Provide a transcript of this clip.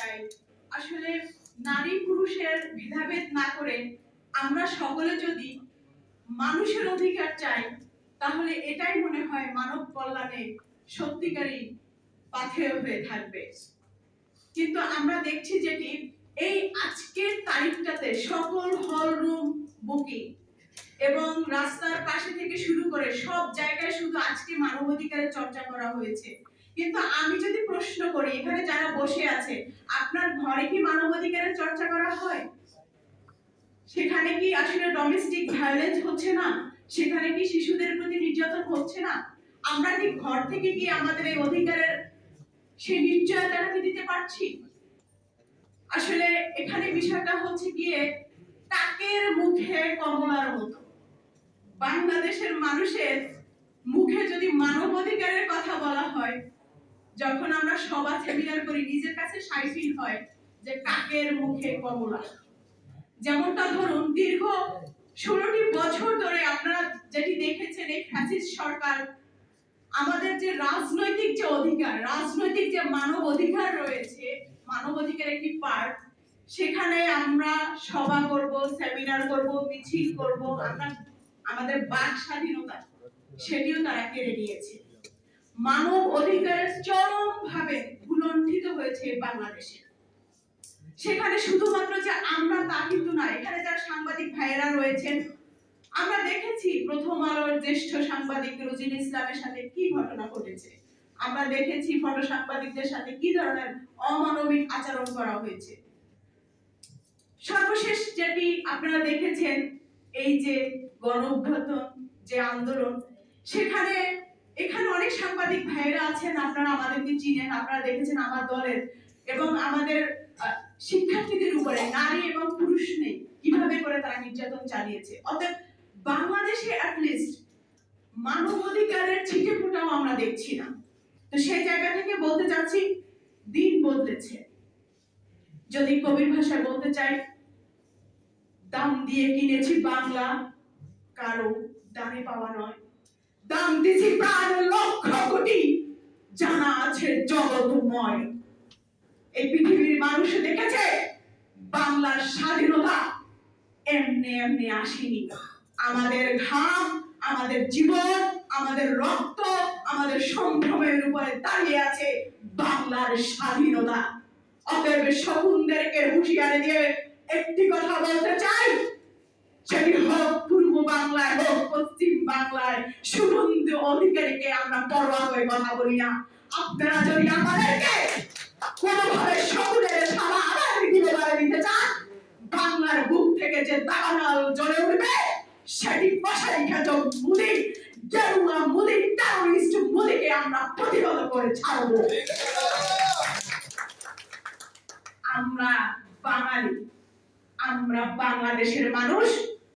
চাই। আসলে নারী পুরুষের ভেদাভেদ না করে আমরা সকলে যদি মানুষের অধিকার চাই, তাহলে এটাই মনে হয় মানব কল্যাণে সত্যিকারই পাথেয় হয়ে থাকবে। কিন্তু আমরা দেখছি যেটি, এই আজকের তারিখটাতে সকল হল রুম বুকিং এবং রাস্তার পাশে থেকে শুরু করে সব জায়গায় শুধু আজকে মানবাধিকারের চর্চা করা হয়েছে। কিন্তু আমি যদি প্রশ্ন করি, এখানে যারা বসে আছে, আপনার ঘরে কি মানবাধিকারের চর্চা করা হয়? সেখানে কি আসলে ডোমেস্টিক ভায়োলেন্স হচ্ছে না? সেখানে কি শিশুদের প্রতি নির্যাতন হচ্ছে না? আমরা কি ঘর থেকে কি আমাদের এই অধিকারের সেই নিশ্চয়তাটা কি দিতে পারছি? আসলে এখানে বিষয়টা হচ্ছে গিয়ে টাকের মুখে কমলার মতো। বাংলাদেশের মানুষের মুখে যদি মানবাধিকারের কথা বলা হয় যখন আমরা সভা সেমিনার করি, নিজের কাছে সাই ফিল হয় যে কাকের মুখে কমলা। যেমনটা ধরুন, দীর্ঘ ষোলোটি বছর ধরে আপনারা যেটি দেখেছেন, এই ফ্যাসিস্ট সরকার, আমাদের যে রাজনৈতিক যে অধিকার, রাজনৈতিক যে মানব অধিকার রয়েছে, মানব অধিকার একটি পার্ট, সেখানে আমরা সভা করব সেমিনার করব, মিছিল করব, আমরা, আমাদের বাক স্বাধীনতা, সেটিও তারা কেড়ে নিয়েছে। মানব অধিকারের চরম ভাবে ভুলণ্ঠিত হয়েছে বাংলাদেশে। সেখানে শুধুমাত্র যে আমরা তা কিন্তু না, এখানে যারা সাংবাদিক ভাইয়েরা রয়েছেন, আমরা দেখেছি প্রথম আলোর জ্যেষ্ঠ সাংবাদিক রোজিন ইসলামের সাথে কি ঘটনা ঘটেছে। আমরা দেখেছি ফটো সাংবাদিকদের সাথে কি ধরনের অমানবিক আচরণ করা হয়েছে। সর্বশেষ যেটি আপনারা দেখেছেন, এই যে গণ যে আন্দোলন, সেখানে এখানে অনেক সাংবাদিক ভাইয়েরা আছেন, আপনারা আমাদেরকে চিনেন, আপনারা দেখেছেন আমার দলের এবং আমাদের শিক্ষার্থীদের উপরে, নারী এবং পুরুষ নেই, কীভাবে করে তারা নির্যাতন চালিয়েছে। অতএব বাংলাদেশে অ্যাটলিস্ট মানবাধিকারের ছিটে ফোটাও আমরা দেখছি না। তো সেই জায়গা থেকে বলতে চাচ্ছি, দিন বদলেছে। যদি কবির ভাষায় বলতে চাই, দাম দিয়ে কিনেছি বাংলা, কারও দামে পাওয়া নয়। দাম দিয়েছি প্রাণ লক্ষ কোটি জানা আছে জগৎময়। এই পৃথিবীর মানুষ দেখেছে, বাংলার স্বাধীনতা এমনি এমনি আসেনি। আমাদের ঘাম, আমাদের জীবন, আমাদের রক্ত, আমাদের সম্ভ্রমের উপরে দাঁড়িয়ে আছে বাংলার স্বাধীনতা। অতএব শকুনদেরকে হুঁশিয়ারি দিয়ে একটি কথা বলতে চাই অধিকারীকে আমরা পরোয়া করে কথা বলি না আপনারা যদি আমাদেরকে কোনোভাবে শকুনের সারা আদায় দিতে চান, বাংলার বুক থেকে যে জ্বলে উঠবে, সেটি মুদি গেরুয়া মুদি টেরোরিস্ট মুদিকে আমরা প্রতিহত করে ছাড়বো। আমরা বাঙালি, আমরা বাংলাদেশের মানুষ